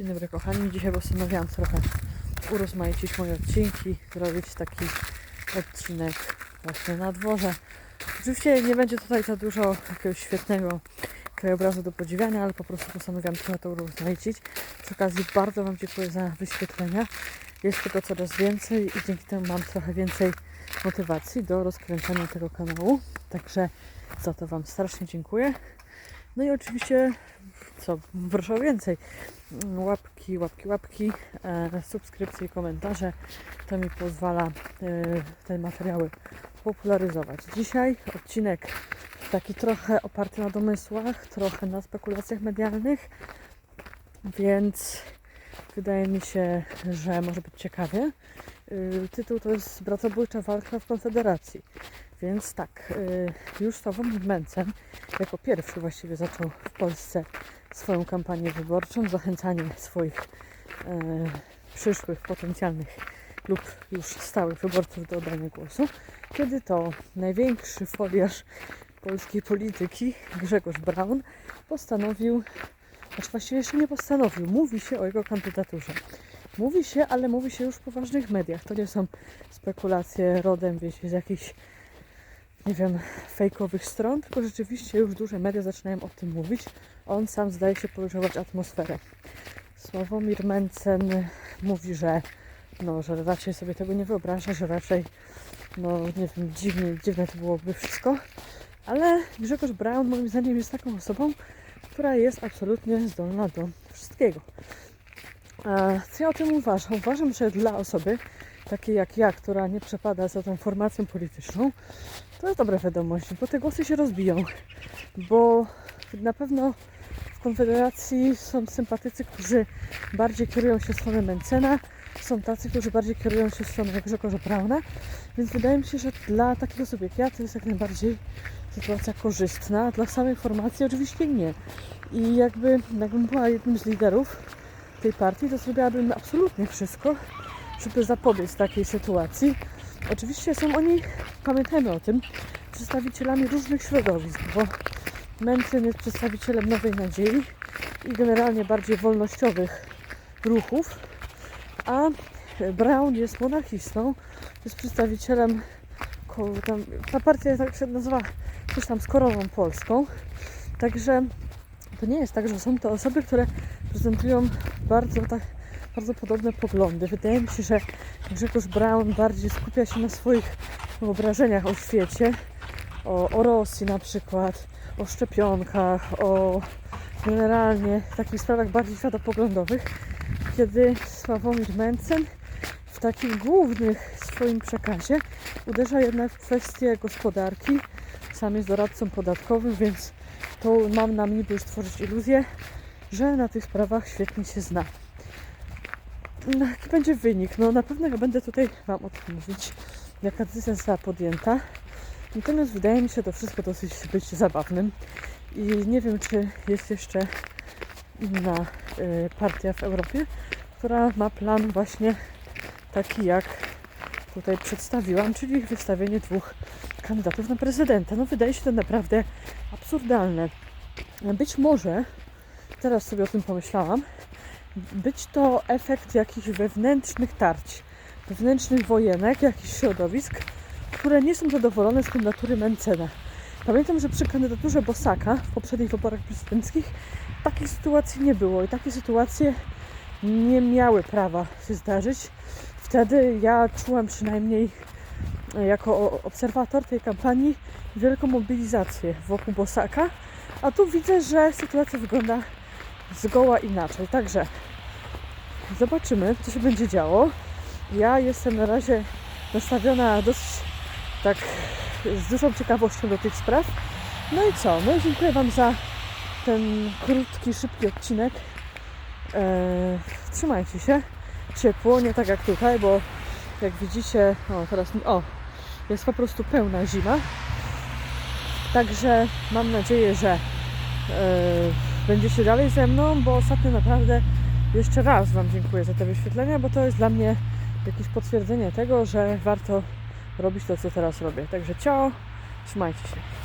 Dzień dobry kochani, dzisiaj postanowiłam trochę urozmaicić moje odcinki, zrobić taki odcinek właśnie na dworze. Oczywiście nie będzie tutaj za dużo jakiegoś świetnego krajobrazu do podziwiania, ale po prostu postanowiłam trochę to urozmaicić. Przy okazji bardzo Wam dziękuję za wyświetlenia. Jest tego coraz więcej i dzięki temu mam trochę więcej motywacji do rozkręcania tego kanału. Także za to Wam strasznie dziękuję. No i oczywiście, co, proszę o więcej. Łapki, łapki, łapki, e, subskrypcje i komentarze. To mi pozwala e, te materiały popularyzować. Dzisiaj odcinek taki trochę oparty na domysłach, trochę na spekulacjach medialnych, więc wydaje mi się, że może być ciekawie. Y, Tytuł to jest Bratobójcza walka w Konfederacji. Więc tak, y, już Sławomir Mencen jako pierwszy właściwie zaczął w Polsce swoją kampanię wyborczą, zachęcanie swoich e, przyszłych, potencjalnych lub już stałych wyborców do oddania głosu, kiedy to największy foliarz polskiej polityki, Grzegorz Braun, postanowił, znaczy właściwie jeszcze nie postanowił, mówi się o jego kandydaturze. Mówi się, ale mówi się już w poważnych mediach. To nie są spekulacje rodem, wiecie, z jakichś, nie wiem, fejkowych stron, tylko rzeczywiście już duże media zaczynają o tym mówić. On sam zdaje się podgrzewać atmosferę. Sławomir Mencen mówi, że no, że raczej sobie tego nie wyobraża, że raczej, no nie wiem, dziwnie, dziwne to byłoby wszystko. Ale Grzegorz Braun moim zdaniem jest taką osobą, która jest absolutnie zdolna do wszystkiego. A co ja o tym uważam? Uważam, że dla osoby takiej jak ja, która nie przepada za tą formacją polityczną, to jest dobra wiadomość, bo te głosy się rozbiją. Bo na pewno w Konfederacji są sympatycy, którzy bardziej kierują się w stronę Mencena, są tacy, którzy bardziej kierują się w stronę Grzegorza Brauna, więc wydaje mi się, że dla takich osób jak ja to jest jak najbardziej sytuacja korzystna. Dla samej formacji oczywiście nie. I jakby, jakbym była jednym z liderów tej partii, to zrobiłabym absolutnie wszystko, żeby zapobiec takiej sytuacji. Oczywiście są oni, pamiętajmy o tym, przedstawicielami różnych środowisk, bo Mencen jest przedstawicielem Nowej Nadziei i generalnie bardziej wolnościowych ruchów, a Brown jest monarchistą, jest przedstawicielem, tam, ta partia tak się nazywa coś tam z koroną polską, także to nie jest tak, że są to osoby, które prezentują bardzo tak bardzo podobne poglądy. Wydaje mi się, że Grzegorz Braun bardziej skupia się na swoich wyobrażeniach o świecie, o, o Rosji na przykład, o szczepionkach, o generalnie takich sprawach bardziej światopoglądowych, kiedy Sławomir Mencen w takim głównych swoim przekazie uderza jednak w kwestie gospodarki. Sam jest doradcą podatkowym, więc to mam nam niby już stworzyć iluzję, że na tych sprawach świetnie się zna. No, jaki będzie wynik? No na pewno ja będę tutaj Wam o tym mówić, jaka decyzja została podjęta. Natomiast wydaje mi się to wszystko dosyć być zabawnym i nie wiem, czy jest jeszcze inna y, partia w Europie, która ma plan właśnie taki, jak tutaj przedstawiłam, czyli wystawienie dwóch kandydatów na prezydenta. No wydaje się to naprawdę absurdalne. Być może, teraz sobie o tym pomyślałam, być to efekt jakichś wewnętrznych tarć, wewnętrznych wojenek, jakichś środowisk, które nie są zadowolone z kandydatury Mencena. Pamiętam, że przy kandydaturze Bosaka w poprzednich wyborach prezydenckich takiej sytuacji nie było i takie sytuacje nie miały prawa się zdarzyć. Wtedy ja czułam przynajmniej e, jako obserwator tej kampanii wielką mobilizację wokół Bosaka, a tu widzę, że sytuacja wygląda zgoła inaczej. Także zobaczymy, co się będzie działo. Ja jestem na razie nastawiona dosyć tak z dużą ciekawością do tych spraw. No i co? No i dziękuję Wam za ten krótki, szybki odcinek. Eee, trzymajcie się. Ciepło, nie tak jak tutaj, bo jak widzicie, o teraz, o, jest po prostu pełna zima. Także mam nadzieję, że e, będziecie dalej ze mną, bo ostatnio naprawdę jeszcze raz Wam dziękuję za te wyświetlenia, bo to jest dla mnie jakieś potwierdzenie tego, że warto robić to, co teraz robię. Także ciao, trzymajcie się.